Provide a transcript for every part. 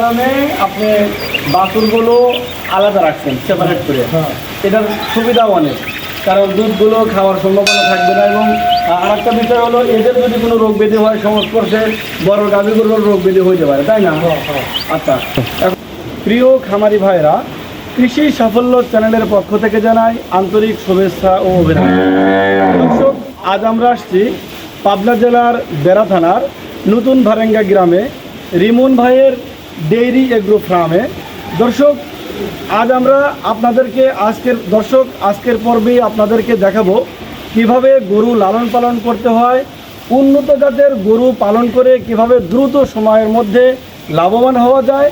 কারণে আপনি বাছুরগুলো আলাদা রাখছেন সেপারেট করে। হ্যাঁ। এটার সুবিধাও অনেক কারণ দুধগুলো খাওয়ার সম্ভাবনা থাকবে না এবং আর একটা বিষয় হলো এদের যদি কোনো রোগ ব্যাধি হয় সংস্পর্শে বড় গাভীগুলোর রোগ ব্যাধি হয়ে পারে তাই না? হ্যাঁ হ্যাঁ। আচ্ছা এখন প্রিয় খামারি ভাইরা কৃষি সাফল্য চ্যানেলের পক্ষ থেকে জানাই আন্তরিক শুভেচ্ছা ও অভিনন্দন। দর্শক আজ আমরা আসছি পাবনা জেলার বেড়া থানার নতুন ভারেঙ্গা গ্রামে। রিমন ভাইয়ের ডেইরি এগ্রো ফার্মে। দর্শক, আজ আমরা আপনাদেরকে আজকের, দর্শক, আজকের পর্বেই আপনাদেরকে দেখাবো কীভাবে গরু লালন পালন করতে হয়, উন্নত জাতের গরু পালন করে কীভাবে দ্রুত সময়ের মধ্যে লাভবান হওয়া যায়,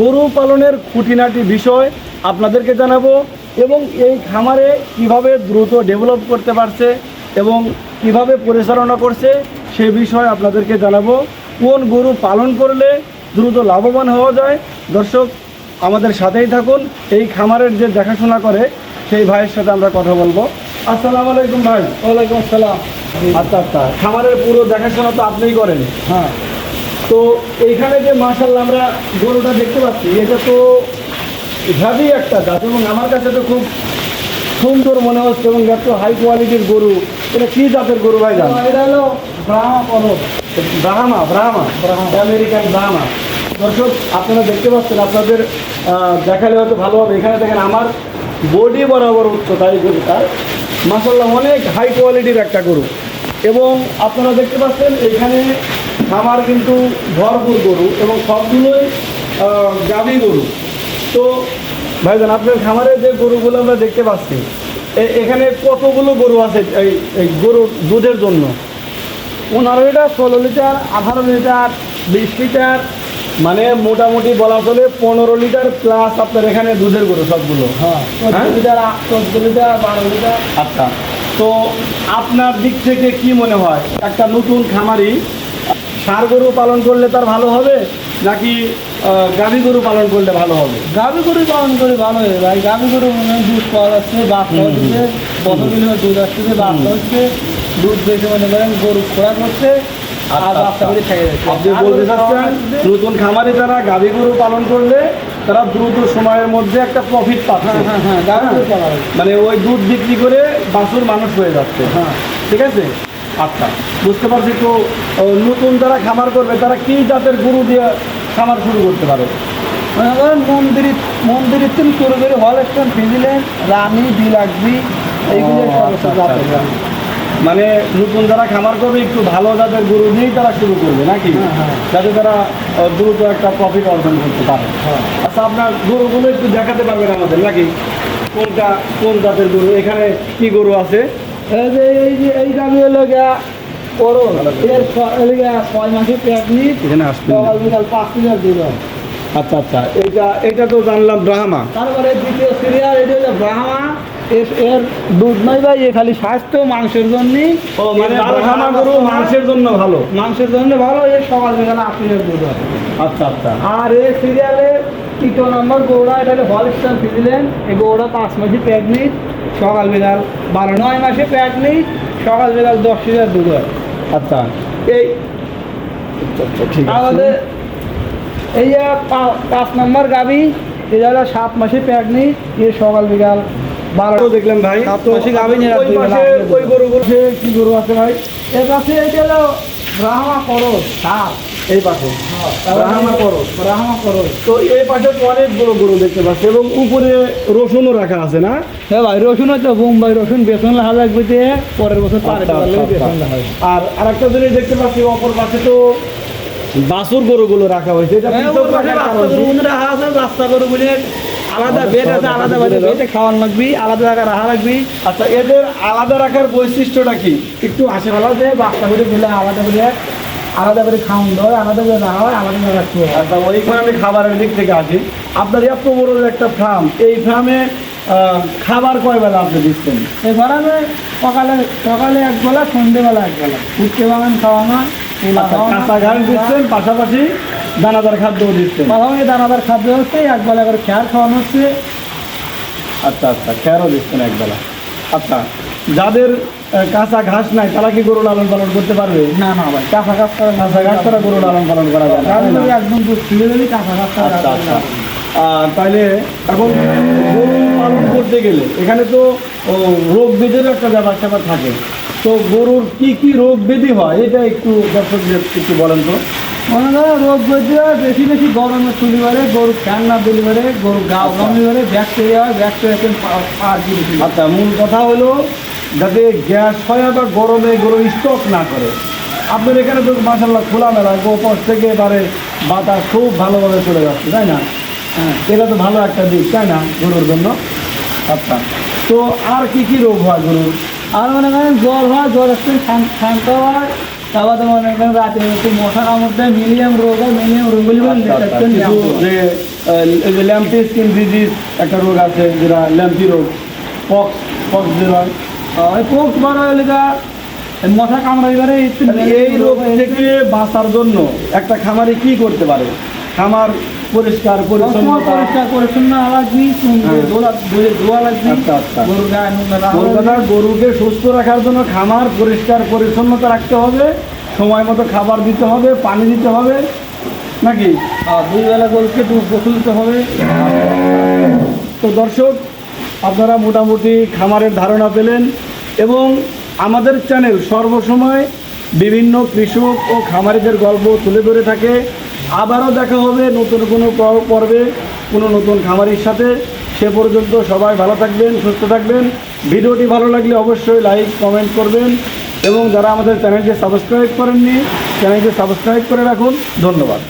গরু পালনের খুঁটিনাটি বিষয় আপনাদেরকে জানাব এবং এই খামারে কীভাবে দ্রুত ডেভেলপ করতে পারছে এবং কীভাবে পরিচালনা করছে সে বিষয়ে আপনাদেরকে জানাব। কোন গরু পালন করলে দ্রুত লাভবান হওয়া যায়। দর্শক আমাদের সাথেই থাকুন। এই খামারের যে দেখাশোনা করে সেই ভাইয়ের সাথে আমরা কথা বলব। আসসালাম আলাইকুম ভাই। ওয়ালাইকুম আসসালাম। আচ্ছা আচ্ছা। খামারের পুরো দেখাশোনা তো আপনিই করেন। হ্যাঁ। তো এইখানে যে মার্শাল্লাহ আমরা গরুটা দেখতে পাচ্ছি এটা তো হেভি একটা গাছ এবং আমার কাছে তো খুব সুন্দর মনে হচ্ছে এবং এত হাই কোয়ালিটির গরু। এটা কি জাতের গরু ভাই জান? এটা হলো ব্রাহ্মা ব্রাহ্মা ব্রাহ্মা। আমেরিকান ব্রাহ্মা। দর্শক, আপনারা দেখতে পাচ্ছেন, আপনাদের দেখালে হয়তো ভালো হবে। এখানে দেখেন আমার বডি বরাবর উচ্চতা এই গরুটার মাসাল্লাহ অনেক হাই কোয়ালিটির একটা গরু। এবং আপনারা দেখতে পাচ্ছেন, এখানে আমার কিন্তু ভরপুর গরু এবং সবগুলোই গাভী গরু। তো ভাইজান, আপনার খামারে যে গরুগুলো আমরা দেখতে পাচ্ছি এখানে কতগুলো গরু আছে এই গরুর দুধের জন্য? পনেরো লিটার, ষোলো লিটার, আঠারো লিটার, বিশ লিটার মানে মোটামুটি বলা চলে পনেরো লিটার প্লাস আপনার এখানে দুধের গরু সবগুলো। হ্যাঁ। হ্যাঁ? লিটার চোদ্দ লিটার বারো লিটার। আচ্ছা। তো আপনার দিক থেকে কি মনে হয়? একটা নতুন খামারি সার গরু পালন করলে তার ভালো হবে নাকি গাভী গরু পালন করলে ভালো হবে? গাভি গরু পালন করে ভালো হবে ভাই। গাভি গরু মনে হয় দুধ পাওয়া যাচ্ছে বাচ্চা হচ্ছে দিন দুধ আসছে বাচ্চা হচ্ছে দুধ বেশি মনে করেন গরু খোরাক হচ্ছে আচ্ছা, বাচ্চা করে আপনি বলতে চাচ্ছেন নতুন খামারে যারা গাভী গরু পালন করলে তারা দ্রুত সময়ের মধ্যে একটা প্রফিট পাচ্ছে। হ্যাঁ হ্যাঁ হ্যাঁ মানে ওই দুধ বিক্রি করে বাসুর মানুষ হয়ে যাচ্ছে। হ্যাঁ। ঠিক আছে? আচ্ছা বুঝতে পারছি তো নতুন যারা খামার করবে তারা কি জাতের গরু দিয়ে খামার শুরু করতে পারে? মনে মন্দিরে মন্দিরের তুমি করে হল স্টেশন ফিজিলেন রানী বিলাগবি এইগুলো মানে নতুন যারা খামার করবে একটু ভালো জাতের গরু দিয়েই তারা শুরু করবে নাকি? হ্যাঁ, হ্যাঁ। যাতে তারা দ্রুত একটা প্রফিট অর্জন করতে পারে। হ্যাঁ। আচ্ছা আপনার গরুগুলো একটু দেখাতে পারবেন আমাদের নাকি? কোনটা কোন জাতের গরু? এখানে কি গরু আছে? এই যে এই যে এই গাভি হলো গিয়া এর ছয় মাসের এখানে বিকাল পাঁচ লিটার দুধ। আচ্ছা আচ্ছা এটা এটা তো জানলাম ব্রাহ্মা। তারপরে দ্বিতীয় সিরিয়াল এটা হলো ব্রাহ্মা। এর এর দুধ নয় ভাই এ খালি স্বাস্থ্য মাংসের জন্য ও মানে ব্রাহ্মা গরু মাংসের জন্য ভালো। মাংসের জন্য ভালো এর সকাল বিকাল আট লিটার দুধ হয়। আচ্ছা আচ্ছা। আর এই সিরিয়ালে তৃতীয় নম্বর গৌড়া এটা হলো হলস্টান ফিজিলেন এই গৌড়া পাঁচ মাসে প্রেগনেন্ট সকাল বিকাল বারো নয় মাসে প্রেগনেন্ট সকাল বিকাল দশ লিটার দুধ হয়। আচ্ছা। এই আচ্ছা, আচ্ছা, ঠিক আছে। এই পাঁচ নম্বর গাবি এটা সাত মাসে প্রেগনেন্ট এ সকাল বিকাল বারো তো দেখলাম ভাই। তো ওই গরুগুলো কি গরু আছে ভাই? এর কাছে এটা হলো ব্রাহ্মা করস এই পাশে। ব্রাহ্মা করস। ব্রাহ্মা করস তো এই পাশে তো অনেক বড় গরু দেখতে পাচ্ছি এবং উপরে রসুনও রাখা আছে না? হ্যাঁ ভাই রসুন হচ্ছে বোম্বাই রসুন বেসন লাগা লাগবে দিয়ে পরের বছর পারে আচ্ছা, আচ্ছা, আচ্ছা। আর আরেকটা জিনিস দেখতে পাচ্ছি অপর পাশে তো বাছুর গরুগুলো রাখা হয়েছে। এটা হ্যাঁ, রাস্তা গরু বলে আলাদা বেড আছে আলাদা বাড়ি খাওয়ান লাগবি আলাদা জায়গায় রাখা লাগবি। আচ্ছা এদের আলাদা রাখার বৈশিষ্ট্যটা কি? একটু আসে ভালো যে বাচ্চা করে দিলে আলাদা করে আলাদা করে খাওয়ান দেওয়া আলাদা করে রাখা হয় আলাদা করে রাখতে হয়। আচ্ছা ওইখানে আমি খাবারের দিক থেকে আসি। আপনার এত বড় একটা ফার্ম এই ফার্মে খাবার কয় বেলা আপনি দিচ্ছেন? এবার আমি সকালে সকালে এক বেলা সন্ধ্যেবেলা এক বেলা। উঠতে বাগান খাওয়ানো আচ্ছা, খাওয়ানো, কাঁচা ঘাস দিচ্ছেন পাশাপাশি দানাদার খাদ্যও দিচ্ছে। প্রথমে দানাদার খাদ্য হচ্ছে এক বেলা করে খেয়ার খাওয়ানো হচ্ছে। আচ্ছা আচ্ছা খেয়ারও দিচ্ছেন একবেলা। আচ্ছা যাদের কাঁচা ঘাস নাই তারা কি গরু লালন পালন করতে পারবে? না না ভাই কাঁচা ঘাস ছাড়া না কাঁচা ঘাস করা গরু লালন পালন করা যায় না? একদম তুলে দেবি কাঁচা ঘাস ছাড়া আচ্ছা আচ্ছা। আর তাহলে এখন গরু পালন করতে গেলে এখানে তো রোগ ব্যাধির একটা ব্যাপার স্যাপার থাকে। তো গরুর কি কি রোগ ব্যাধি হয়? এটা একটু দর্শকদের একটু বলেন তো। মনে করো রোগ বৈদ্য বেশি বেশি গরমে তুলি বাড়ে গরু ফ্যান না তুলি বাড়ে গরু গা গমি বাড়ে ব্যাকটেরিয়া হয় ব্যাকটেরিয়া আচ্ছা মূল কথা হলো যাতে গ্যাস হয় বা গরমে গরু স্টক না করে। আপনার এখানে তো মাসাল্লাহ খোলামেলা গোপস থেকে এবারে বাতাস খুব ভালোভাবে চলে যাচ্ছে তাই না? হ্যাঁ। এটা তো ভালো একটা দিক তাই না গরুর জন্য? আচ্ছা তো আর কি কি রোগ হয় গরুর? আর মনে করেন জ্বর হয় জ্বর একটু শান্ত হয়। তারপর তো মনে করেন রাতে একটু মশা কামড় দেয় মিলিয়াম রোগ হয় মিলিয়াম রোগ বলে আচ্ছা, আচ্ছা, যে ল্যাম্পি স্কিন ডিজিজ একটা রোগ আছে যেটা ল্যাম্পি রোগ পক্স পক্স যে হয়। ওই পোক বড় হলে মশা কামড়াই পারে এই রোগ থেকে বাঁচার জন্য একটা খামারে কি করতে পারে? খামার পরিষ্কার সবসময় পরিচ্ছন্নতা পরিষ্কার পরিচ্ছন্ন লাগবি। ধোয়া লাগবি। আচ্ছা, আচ্ছা। কলকাতার গরুকে সুস্থ রাখার জন্য খামার পরিষ্কার পরিচ্ছন্নতা রাখতে হবে সময় মতো খাবার দিতে হবে পানি দিতে হবে নাকি? দুই বেলা গরুকে গোসল দিতে হবে। তো দর্শক আপনারা মোটামুটি খামারের ধারণা পেলেন এবং আমাদের চ্যানেল সর্বসময় বিভিন্ন কৃষক ও খামারিদের গল্প তুলে ধরে থাকে। আবারও দেখা হবে নতুন কোনো পর্বে, কোনো নতুন খামারির সাথে। সে পর্যন্ত সবাই ভালো থাকবেন, সুস্থ থাকবেন। ভিডিওটি ভালো লাগলে অবশ্যই লাইক, কমেন্ট করবেন। এবং যারা আমাদের চ্যানেলকে সাবস্ক্রাইব করেননি চ্যানেলকে সাবস্ক্রাইব করে রাখুন। ধন্যবাদ।